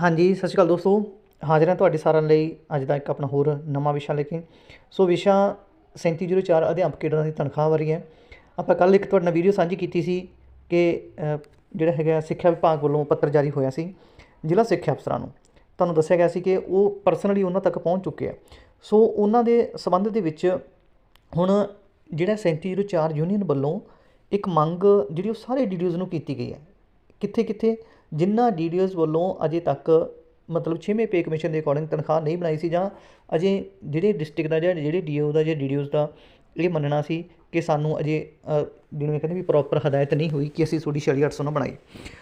ਹਾਂਜੀ, ਸਤਿ ਸ਼੍ਰੀ ਅਕਾਲ ਦੋਸਤੋ। ਹਾਜ਼ਰ ਹਾਂ ਤੁਹਾਡੇ ਸਾਰਿਆਂ ਲਈ ਅੱਜ ਦਾ ਇੱਕ ਆਪਣਾ ਹੋਰ ਨਵਾਂ ਵਿਸ਼ਾ ਲੈ ਕੇ। ਸੋ ਵਿਸ਼ਾ 3704 ਅਧਿਆਪਕ ਕੇਡਰਾਂ ਦੀ ਤਨਖਾਹ ਬਾਰੇ ਹੈ। ਆਪਾਂ ਕੱਲ ਇੱਕ ਤੁਹਾਡੇ ਨਾਲ ਵੀਡੀਓ ਸਾਂਝੀ ਕੀਤੀ ਸੀ ਕਿ ਜਿਹੜਾ ਹੈਗਾ ਸਿੱਖਿਆ ਵਿਭਾਗ ਵੱਲੋਂ ਪੱਤਰ ਜਾਰੀ ਹੋਇਆ ਸੀ ਜ਼ਿਲ੍ਹਾ ਸਿੱਖਿਆ ਅਫਸਰਾਂ ਨੂੰ। ਤੁਹਾਨੂੰ ਦੱਸਿਆ ਗਿਆ ਸੀ ਕਿ ਉਹ ਪਰਸਨਲੀ ਉਹਨਾਂ ਤੱਕ ਪਹੁੰਚ ਚੁੱਕੇ ਆ। ਸੋ ਉਹਨਾਂ ਦੇ ਸਬੰਧ ਦੇ ਵਿੱਚ ਹੁਣ ਜਿਹੜਾ 3704 ਯੂਨੀਅਨ ਵੱਲੋਂ ਇੱਕ ਮੰਗ ਜਿਹੜੀ ਉਹ ਸਾਰੇ ਡੀਡੀਓਜ਼ ਨੂੰ ਕੀਤੀ ਗਈ ਹੈ। ਕਿੱਥੇ ਕਿੱਥੇ ਜਿਨ੍ਹਾਂ ਡੀਡੀਓਜ਼ ਵੱਲੋਂ ਅਜੇ ਤੱਕ ਮਤਲਬ 6ਵੇਂ ਪੇ ਕਮਿਸ਼ਨ ਦੇ ਅਕੋਰਡਿੰਗ ਤਨਖਾਹ ਨਹੀਂ ਬਣਾਈ ਸੀ ਜਾਂ ਅਜੇ ਜਿਹੜੇ ਡਿਸਟ੍ਰਿਕਟ ਦਾ ਜਾਂ ਜਿਹੜੇ ਡੀਓ ਦਾ ਜਾਂ ਡੀਡੀਓਜ਼ ਦਾ ਇਹ ਮੰਨਣਾ ਸੀ ਕਿ ਸਾਨੂੰ ਅਜੇ ਅ, ਜਿਵੇਂ ਕਹਿੰਦੇ ਵੀ ਪ੍ਰੋਪਰ ਹਦਾਇਤ ਨਹੀਂ ਹੋਈ ਕਿ ਅਸੀਂ ਤੁਹਾਡੀ 4800 ਨਾ ਬਣਾਈ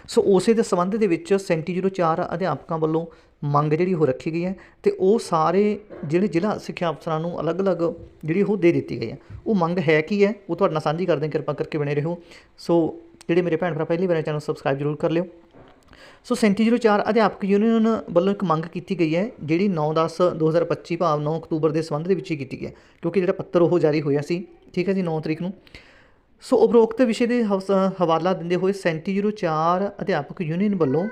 ਸੋ ਉਸੇ ਦੇ ਸੰਬੰਧ ਦੇ ਵਿੱਚ 3704 ਅਧਿਆਪਕਾਂ ਵੱਲੋਂ ਮੰਗ ਜਿਹੜੀ ਉਹ ਰੱਖੀ ਗਈ ਹੈ ਤੇ ਉਹ ਸਾਰੇ ਜਿਹੜੇ ਜ਼ਿਲ੍ਹਾ ਸਿੱਖਿਆ ਅਫਸਰਾਂ ਨੂੰ ਅਲੱਗ-ਅਲੱਗ ਜਿਹੜੀ ਉਹ ਦੇ ਦਿੱਤੀ ਗਈ ਹੈ। ਉਹ ਮੰਗ ਹੈ ਕੀ ਹੈ? ਉਹ ਤੁਹਾਡੇ ਨਾਲ ਸਾਂਝੀ ਕਰਦੇ ਹਾਂ ਕਿਰਪਾ ਕਰਕੇ ਬਣੇ ਰਹੋ। ਸੋ ਜਿਹੜੇ ਮੇਰੇ ਭੈਣ ਭਰਾ ਪਹਿਲੀ ਵਾਰ ਚੈਨਲ ਸਬਸਕ੍ਰਾਈਬ ਜ਼ਰੂਰ ਕਰ ਲਿਓ। ਸੋ 3704 ਅਧਿਆਪਕ ਯੂਨੀਅਨ ਵੱਲੋਂ ਇੱਕ ਮੰਗ ਕੀਤੀ ਗਈ ਹੈ, ਜਿਹੜੀ 9/10/2025 ਭਾਵ 9 ਅਕਤੂਬਰ ਦੇ ਸੰਬੰਧ ਦੇ ਵਿੱਚ ਹੀ ਕੀਤੀ ਗਈ ਹੈ, ਕਿਉਂਕਿ ਜਿਹੜਾ ਪੱਤਰ ਉਹ ਜਾਰੀ ਹੋਇਆ ਸੀ। ਠੀਕ ਹੈ ਜੀ 9 ਤਰੀਕ ਨੂੰ। ਸੋ ਉਪਰੋਕਤ ਵਿਸ਼ੇ ਦੇ ਹਵਸ- ਹਵਾਲਾ ਦਿੰਦੇ ਹੋਏ 3704 ਅਧਿਆਪਕ ਯੂਨੀਅਨ ਵੱਲੋਂ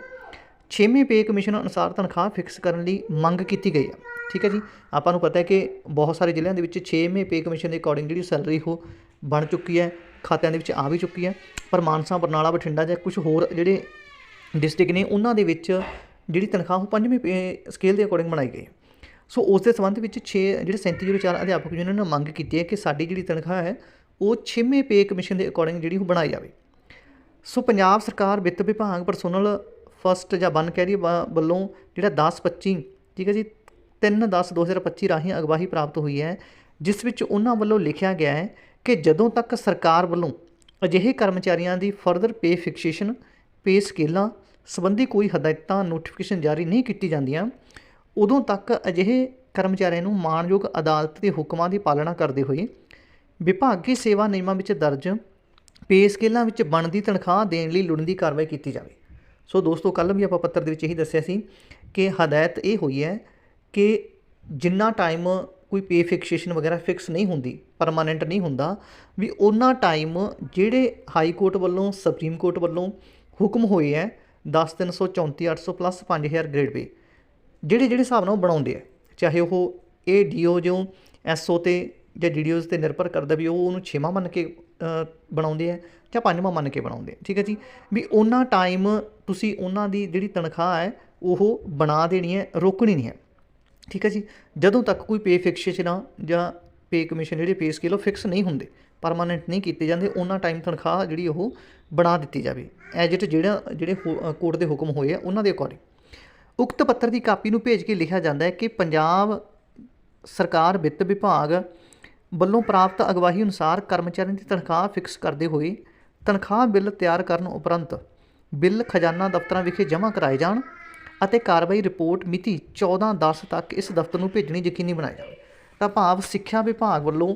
6ਵੇਂ ਪੇ ਕਮਿਸ਼ਨ ਅਨੁਸਾਰ ਤਨਖਾਹ ਫਿਕਸ ਕਰਨ ਲਈ ਮੰਗ ਕੀਤੀ ਗਈ ਹੈ। ਠੀਕ ਹੈ ਜੀ, ਆਪਾਂ ਨੂੰ ਪਤਾ ਹੈ ਕਿ ਬਹੁਤ ਸਾਰੇ ਜ਼ਿਲ੍ਹਿਆਂ ਦੇ ਵਿੱਚ 6ਵੇਂ ਪੇ ਕਮਿਸ਼ਨ ਦੇ ਅਕੋਰਡਿੰਗ ਜਿਹੜੀ ਸੈਲਰੀ ਉਹ ਬਣ ਚੁੱਕੀ ਹੈ, ਖਾਤਿਆਂ ਦੇ ਵਿੱਚ ਆ ਵੀ ਚੁੱਕੀ ਹੈ, ਪਰ ਮਾਨਸਾ, ਬਰਨਾਲਾ, ਬਠਿੰਡਾ ਜਾਂ ਕੁਝ ਹੋਰ ਜਿਹੜੇ ਡਿਸਟ੍ਰਿਕਟ ਨੇ ਉਹਨਾਂ ਦੇ ਵਿੱਚ ਜਿਹੜੀ ਤਨਖਾਹ ਉਹ ਪੰਜਵੇਂ ਪੇ ਸਕੇਲ ਦੇ ਅਕੋਰਡਿੰਗ ਬਣਾਈ ਗਈ। ਹੈ ਸੋ ਉਸ ਦੇ ਸੰਬੰਧ ਵਿੱਚ 6 ਜਿਹੜੇ 3704 ਅਧਿਆਪਕ ਯੂਨੀਅਨ ਨੇ ਮੰਗ ਕੀਤੀ ਹੈ ਕਿ ਸਾਡੀ ਜਿਹੜੀ ਤਨਖਾਹ ਹੈ, ਉਹ 6ਵੇਂ ਪੇ ਕਮਿਸ਼ਨ ਦੇ ਅਕੋਰਡਿੰਗ ਜਿਹੜੀ ਉਹ ਬਣਾਈ ਜਾਵੇ। ਸੋ ਪੰਜਾਬ ਸਰਕਾਰ ਵਿੱਤ ਵਿਭਾਗ ਪਰਸੋਨਲ ਫਸਟ ਜਾਂ ਬਨ ਕਹਿ ਰਹੀ ਵੱਲੋਂ ਜਿਹੜਾ 10 25 ਠੀਕ ਹੈ ਜੀ 3 10 2025 ਰਾਹੀਂ ਅਗਵਾਹੀ ਪ੍ਰਾਪਤ ਹੋਈ ਹੈ, ਜਿਸ ਵਿੱਚ ਉਹਨਾਂ ਵੱਲੋਂ ਲਿਖਿਆ ਗਿਆ ਹੈ ਕਿ ਜਦੋਂ ਤੱਕ ਸਰਕਾਰ ਵੱਲੋਂ ਅਜਿਹੇ ਕਰਮਚਾਰੀਆਂ ਦੀ ਫਰਦਰ ਪੇ ਫਿਕਸੇਸ਼ਨ ਪੇ ਸਕੇਲਾਂ ਸੰਬੰਧੀ ਕੋਈ ਹਦਾਇਤਾਂ ਨੋਟੀਫਿਕੇਸ਼ਨ ਜਾਰੀ ਨਹੀਂ ਕੀਤੀ ਜਾਂਦੀਆਂ, ਉਦੋਂ ਤੱਕ ਅਜਿਹੇ ਕਰਮਚਾਰੀਆਂ ਨੂੰ ਮਾਣਯੋਗ ਅਦਾਲਤ ਦੇ ਹੁਕਮਾਂ ਦੀ ਪਾਲਣਾ ਕਰਦੇ ਹੋਏ ਵਿਭਾਗੀ ਸੇਵਾ ਨਿਯਮਾਂ ਵਿੱਚ ਦਰਜ ਪੇ ਸਕੇਲਾਂ ਵਿੱਚ ਬਣਦੀ ਤਨਖਾਹ ਦੇਣ ਲਈ ਲੋੜੀਂਦੀ ਕਾਰਵਾਈ ਕੀਤੀ ਜਾਵੇ। ਸੋ ਦੋਸਤੋ, ਕੱਲ੍ਹ ਵੀ ਆਪਾਂ ਪੱਤਰ ਦੇ ਵਿੱਚ ਇਹੀ ਦੱਸਿਆ ਸੀ ਕਿ ਹਦਾਇਤ ਇਹ ਹੋਈ ਹੈ ਕਿ ਜਿੰਨਾ ਟਾਈਮ ਕੋਈ ਪੇ ਫਿਕਸੇਸ਼ਨ ਵਗੈਰਾ ਫਿਕਸ ਨਹੀਂ ਹੁੰਦੀ ਪਰਮਾਨੈਂਟ ਨਹੀਂ ਹੁੰਦਾ, ਵੀ ਉਹਨਾਂ ਟਾਈਮ ਜਿਹੜੇ ਹਾਈ ਕੋਰਟ ਵੱਲੋਂ ਸੁਪਰੀਮ ਕੋਰਟ ਵੱਲੋਂ ਹੁਕਮ ਹੋਏ ਹੈ 10 334 800 ਪਲੱਸ 5000 ਗ੍ਰੇਡ ਪੇ ਜਿਹੜੇ ਜਿਹੜੇ ਹਿਸਾਬ ਨਾਲ ਉਹ ਬਣਾਉਂਦੇ ਆ, ਚਾਹੇ ਉਹ ਇਹ ਡੀਓ ਜੋ ਐਸਓ ਤੇ ਜਾਂ ਡੀਡੀਓਜ਼ ਤੇ ਨਿਰਭਰ ਕਰਦਾ ਵੀ ਉਹ ਉਹਨੂੰ ਛੇਵਾਂ ਮੰਨ ਕੇ ਬਣਾਉਂਦੇ ਆ ਜਾਂ ਪੰਜਵਾਂ ਮੰਨ ਕੇ ਬਣਾਉਂਦੇ ਆ। ਠੀਕ ਹੈ ਜੀ? ਵੀ ਉਹਨਾਂ ਟਾਈਮ ਤੁਸੀਂ ਉਹਨਾਂ ਦੀ ਜਿਹੜੀ ਤਨਖਾਹ ਹੈ, ਉਹ ਬਣਾ ਦੇਣੀ ਹੈ, ਰੋਕਣੀ ਨਹੀਂ ਹੈ। ਠੀਕ ਹੈ ਜੀ? ਜਦੋਂ ਤੱਕ ਕੋਈ ਪੇ ਫਿਕਸੇਸ਼ਨ ਜਾਂ ਪੇ ਕਮਿਸ਼ਨ ਜਿਹੜੇ ਪੇ ਸਕੇਲ ਉਹ ਫਿਕਸ ਨਹੀਂ ਹੁੰਦੇ। ਪਰਮਾਨੈਂਟ ਨਹੀਂ ਕੀਤੇ ਜਾਂਦੇ, ਉਹਨਾਂ ਟਾਈਮ ਤਨਖਾਹ ਜਿਹੜੀ ਉਹ ਬਣਾ ਦਿੱਤੀ ਜਾਵੇ। ਐਜਿਟ ਜਿਹੜਾ, ਜਿਹੜੇ ਕੋਰਟ ਦੇ ਹੁਕਮ ਹੋਏ ਆ, ਉਹਨਾਂ ਦੇ ਅਕੋਰਡਿੰਗ ਉਕਤ ਪੱਤਰ ਦੀ ਕਾਪੀ ਨੂੰ ਭੇਜ ਕੇ ਲਿਖਿਆ ਜਾਂਦਾ ਹੈ ਕਿ ਪੰਜਾਬ ਸਰਕਾਰ ਵਿੱਤ ਵਿਭਾਗ ਵੱਲੋਂ ਪ੍ਰਾਪਤ ਅਗਵਾਈ ਅਨੁਸਾਰ ਕਰਮਚਾਰੀਆਂ ਦੀ ਤਨਖਾਹ ਫਿਕਸ ਕਰਦੇ ਹੋਏ ਤਨਖਾਹ ਬਿੱਲ ਤਿਆਰ ਕਰਨ ਉਪਰੰਤ ਬਿੱਲ ਖਜ਼ਾਨਾ ਦਫ਼ਤਰਾਂ ਵਿਖੇ ਜਮ੍ਹਾਂ ਕਰਾਏ ਜਾਣ ਅਤੇ ਕਾਰਵਾਈ ਰਿਪੋਰਟ ਮਿਤੀ 14/10 ਤੱਕ ਇਸ ਦਫ਼ਤਰ ਨੂੰ ਭੇਜਣੀ ਯਕੀਨੀ ਬਣਾਇਆ ਜਾਵੇ। ਤਾਂ ਭਾਵ ਸਿੱਖਿਆ ਵਿਭਾਗ ਵੱਲੋਂ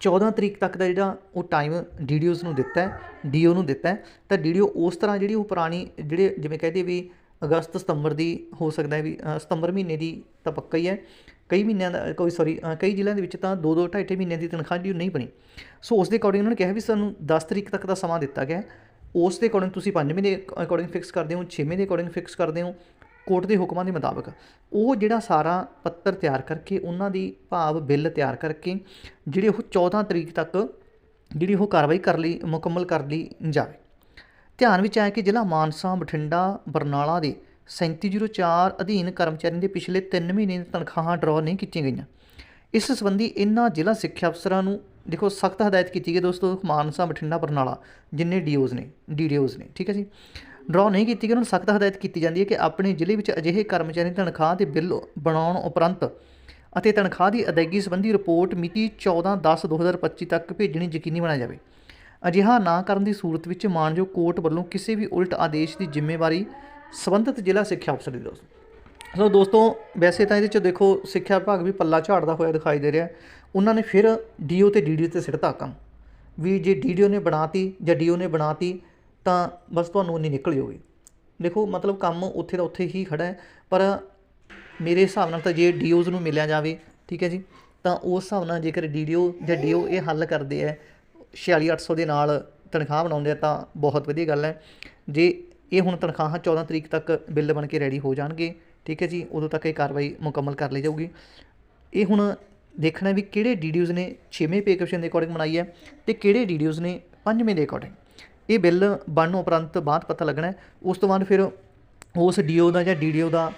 14 ਤਰੀਕ ਤੱਕ ਦਾ ਜਿਹੜਾ ਉਹ ਟਾਈਮ ਡੀਡੀਓਜ਼ ਨੂੰ ਦਿੱਤਾ ਹੈ ਡੀਓ ਨੂੰ ਦਿੱਤਾ ਹੈ, ਤਾਂ ਡੀਡੀਓ ਉਸ ਤਰ੍ਹਾਂ ਜਿਹੜੀ ਉਹ ਪੁਰਾਣੀ ਜਿਹੜੇ ਜਿਵੇਂ ਕਹਦੇ ਵੀ ਅਗਸਤ ਸਤੰਬਰ ਦੀ ਹੋ ਸਕਦਾ ਹੈ ਵੀ ਸਤੰਬਰ ਮਹੀਨੇ ਦੀ ਤਾਂ ਪੱਕਾ ਹੀ ਹੈ, ਕਈ ਮਹੀਨਿਆਂ ਦਾ, ਕੋਈ ਸੌਰੀ ਕਈ ਜ਼ਿਲ੍ਹਿਆਂ ਦੇ ਵਿੱਚ ਤਾਂ 2 2 2.5 ਮਹੀਨਿਆਂ ਦੀ ਤਨਖਾਹ ਜਿਹੜੀ ਉਹ ਨਹੀਂ ਬਣੀ। ਸੋ ਉਸ ਦੇ ਅਕੋਰਡਿੰਗ ਉਹਨਾਂ ਨੇ ਕਿਹਾ ਵੀ ਸਾਨੂੰ 10 ਤਰੀਕ ਤੱਕ ਦਾ ਸਮਾਂ ਦਿੱਤਾ ਗਿਆ ਉਸ ਦੇ ਅਕੋਰਡਿੰਗ ਤੁਸੀਂ 5 ਮਹੀਨੇ ਅਕੋਰਡਿੰਗ ਫਿਕਸ ਕਰਦੇ ਹੋ 6 ਮਹੀਨੇ ਦੇ ਅਕੋਰਡਿੰਗ ਫਿਕਸ ਕਰਦੇ ਹੋ ਕੋਰਟ ਦੇ ਹੁਕਮਾਂ ਦੇ ਮੁਤਾਬਕ ਉਹ ਜਿਹੜਾ ਸਾਰਾ ਪੱਤਰ ਤਿਆਰ ਕਰਕੇ ਉਹਨਾਂ ਦੀ ਭਾਵ ਬਿੱਲ ਤਿਆਰ ਕਰਕੇ ਜਿਹੜੇ ਉਹ 14 ਤਰੀਕ ਤੱਕ ਜਿਹੜੀ ਉਹ ਕਾਰਵਾਈ ਕਰ ਲਈ, ਮੁਕੰਮਲ ਕਰ ਲਈ ਜਾਵੇ। ਧਿਆਨ ਵਿੱਚ ਆਇਆ ਕਿ ਜ਼ਿਲ੍ਹਾ ਮਾਨਸਾ, ਬਠਿੰਡਾ, ਬਰਨਾਲਾ ਦੇ 3704 ਅਧੀਨ ਕਰਮਚਾਰੀਆਂ ਦੇ ਪਿਛਲੇ 3 ਮਹੀਨੇ ਦੀਆਂ ਤਨਖਾਹਾਂ ਡਰਾਅ ਨਹੀਂ ਕੀਤੀਆਂ ਗਈਆਂ। ਇਸ ਸੰਬੰਧੀ ਇਹਨਾਂ ਜ਼ਿਲ੍ਹਾ ਸਿੱਖਿਆ ਅਫਸਰਾਂ ਨੂੰ ਦੇਖੋ ਸਖਤ ਹਦਾਇਤ ਕੀਤੀ ਗਈ ਦੋਸਤੋ, ਮਾਨਸਾ, ਬਠਿੰਡਾ, ਬਰਨਾਲਾ ਜਿੰਨੇ ਡੀਓਜ਼ ਨੇ, ਡੀਡੀਓਜ਼ ਨੇ, ਠੀਕ ਹੈ ਜੀ? ਡਰਾਅ ਨਹੀਂ ਕੀਤੀ ਗਈ, ਉਹਨਾਂ ਨੂੰ ਸਖਤ ਹਦਾਇਤ ਕੀਤੀ ਜਾਂਦੀ ਹੈ ਕਿ ਆਪਣੇ ਜ਼ਿਲ੍ਹੇ ਵਿੱਚ ਅਜਿਹੇ ਕਰਮਚਾਰੀ ਤਨਖਾਹ ਦੇ ਬਿੱਲ ਬਣਾਉਣ ਉਪਰੰਤ ਅਤੇ ਤਨਖਾਹ ਦੀ ਅਦਾਇਗੀ ਸੰਬੰਧੀ ਰਿਪੋਰਟ ਮਿਤੀ 14/10/2025 ਤੱਕ ਭੇਜਣੀ ਯਕੀਨੀ ਬਣਾਇਆ ਜਾਵੇ। ਅਜਿਹਾ ਨਾ ਕਰਨ ਦੀ ਸੂਰਤ ਵਿੱਚ ਮਾਨਯੋਗ ਕੋਰਟ ਵੱਲੋਂ ਕਿਸੇ ਵੀ ਉਲਟ ਆਦੇਸ਼ ਦੀ ਜ਼ਿੰਮੇਵਾਰੀ ਸੰਬੰਧਿਤ ਜ਼ਿਲ੍ਹਾ ਸਿੱਖਿਆ ਅਫਸਰ ਦੀ ਦੋਸਤੋ ਸੋ ਦੋਸਤੋ, ਵੈਸੇ ਤਾਂ ਇਹਦੇ ਚ ਦੇਖੋ, ਸਿੱਖਿਆ ਵਿਭਾਗ ਵੀ ਪੱਲਾ ਝਾੜਦਾ ਹੋਇਆ ਦਿਖਾਈ ਦੇ ਰਿਹਾ ਉਹਨਾਂ ਨੇ ਫਿਰ ਡੀਓ ਤੇ ਡੀਡੀਓ ਤੇ ਸਿੱਟਤਾ ਕੰਮ ਵੀ ਜੇ ਡੀਡੀਓ ਨੇ ਬਣਾਤੀ ਜਾਂ ਡੀਓ ਨੇ ਬਣਾਤੀ ਤਾਂ ਬਸ ਤੁਹਾਨੂੰ ਉਨੀ ਨਿਕਲ ਜਾਊਗੀ। ਦੇਖੋ, ਮਤਲਬ ਕੰਮ ਉੱਥੇ ਦਾ ਉੱਥੇ ਹੀ ਖੜਾ ਹੈ, ਪਰ ਮੇਰੇ ਹਿਸਾਬ ਨਾਲ ਤਾਂ ਜੇ ਡੀਓਜ਼ ਨੂੰ ਮਿਲਿਆ ਜਾਵੇ, ਠੀਕ ਹੈ ਜੀ, ਤਾਂ ਉਸ ਹਿਸਾਬ ਨਾਲ ਜੇਕਰ ਡੀਡੀਓ ਜਾਂ ਡੀਓ ਇਹ ਹੱਲ ਕਰਦੇ ਹੈ 46800 ਦੇ ਨਾਲ ਤਨਖਾਹ ਬਣਾਉਂਦੇ ਆ ਤਾਂ ਬਹੁਤ ਵਧੀਆ ਗੱਲ ਹੈ। ਜੇ ਇਹ ਹੁਣ ਤਨਖਾਹਾਂ 14 ਤਰੀਕ ਤੱਕ ਬਿੱਲ ਬਣ ਕੇ ਰੈਡੀ ਹੋ ਜਾਣਗੇ, ਠੀਕ ਹੈ ਜੀ, ਉਦੋਂ ਤੱਕ ਇਹ ਕਾਰਵਾਈ ਮੁਕੰਮਲ ਕਰ ਲਈ ਜਾਊਗੀ। ਇਹ ਹੁਣ ਦੇਖਣਾ ਵੀ ਕਿਹੜੇ ਡੀਡੀਓਜ਼ ਨੇ 6ਵੇਂ ਪੇ ਕਮਿਸ਼ਨ ਦੇ ਅਕੋਰਡਿੰਗ ਬਣਾਈ ਹੈ ਤੇ ਕਿਹੜੇ ਡੀਡੀਓਜ਼ ਨੇ 5ਵੇਂ ਦੇ ਅਕੋਰਡਿੰਗ ਇਹ ਬਿੱਲ ਬਣਨ ਉਪਰੰਤ ਬਾਅਦ ਪਤਾ ਲੱਗਣਾ ਉਸ ਤੋਂ ਬਾਅਦ ਫਿਰ ਉਸ ਡੀਓ ਦਾ ਜਾਂ ਡੀਡੀਓ ਦਾ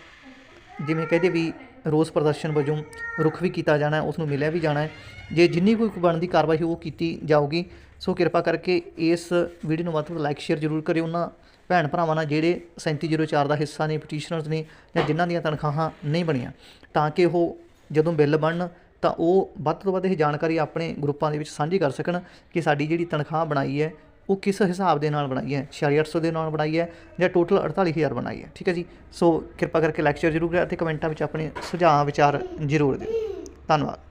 ਜਿਵੇਂ ਕਹਦੇ ਵੀ ਰੋਸ ਪ੍ਰਦਰਸ਼ਨ ਵਜੋਂ ਰੁਖ ਵੀ ਕੀਤਾ ਜਾਣਾ ਹੈ ਉਸ ਨੂੰ ਮਿਲਿਆ ਵੀ ਜਾਣਾ ਹੈ। ਜੇ ਜਿੰਨੀ ਕੋਈ ਬਣਦੀ ਕਾਰਵਾਈ ਉਹ ਕੀਤੀ ਜਾਊਗੀ, ਸੋ ਕਿਰਪਾ ਕਰਕੇ ਇਸ ਵੀਡੀਓ ਨੂੰ ਵੱਧ ਤੋਂ ਲਾਈਕ ਸ਼ੇਅਰ ਜ਼ਰੂਰ ਕਰਿਓ। ਉਹਨਾਂ ਭੈਣ ਭਰਾਵਾਂ ਨਾਲ ਜਿਹੜੇ 3704 ਦਾ ਹਿੱਸਾ ਨੇ ਪਟੀਸ਼ਨਰਸ ਨੇ ਜਾਂ ਜਿਨ੍ਹਾਂ ਦੀਆਂ ਤਨਖਾਹਾਂ ਨਹੀਂ ਬਣੀਆਂ, ਤਾਂ ਕਿ ਉਹ ਜਦੋਂ ਬਿੱਲ ਬਣਨ, ਤਾਂ ਉਹ ਵੱਧ ਤੋਂ ਵੱਧ ਇਹ ਜਾਣਕਾਰੀ ਆਪਣੇ ਗਰੁੱਪਾਂ ਦੇ ਵਿੱਚ ਸਾਂਝੀ ਕਰ ਸਕਣ ਕਿ ਸਾਡੀ ਜਿਹੜੀ ਤਨਖਾਹ ਬਣਾਈ ਹੈ ਉਹ ਕਿਸ ਹਿਸਾਬ ਦੇ ਨਾਲ ਬਣਾਈ ਹੈ? 4800 ਦੇ ਨਾਲ ਬਣਾਈ ਹੈ ਜਾਂ ਟੋਟਲ 48000 ਬਣਾਈ ਹੈ? ਠੀਕ ਹੈ ਜੀ? ਸੋ ਕਿਰਪਾ ਕਰਕੇ ਲੈਕਚਰ ਜ਼ਰੂਰ ਕਰਿਆ ਅਤੇ ਕਮੈਂਟਾਂ ਵਿੱਚ ਆਪਣੇ ਸੁਝਾਅ, ਵਿਚਾਰ ਜ਼ਰੂਰ ਦਿਓ। ਧੰਨਵਾਦ।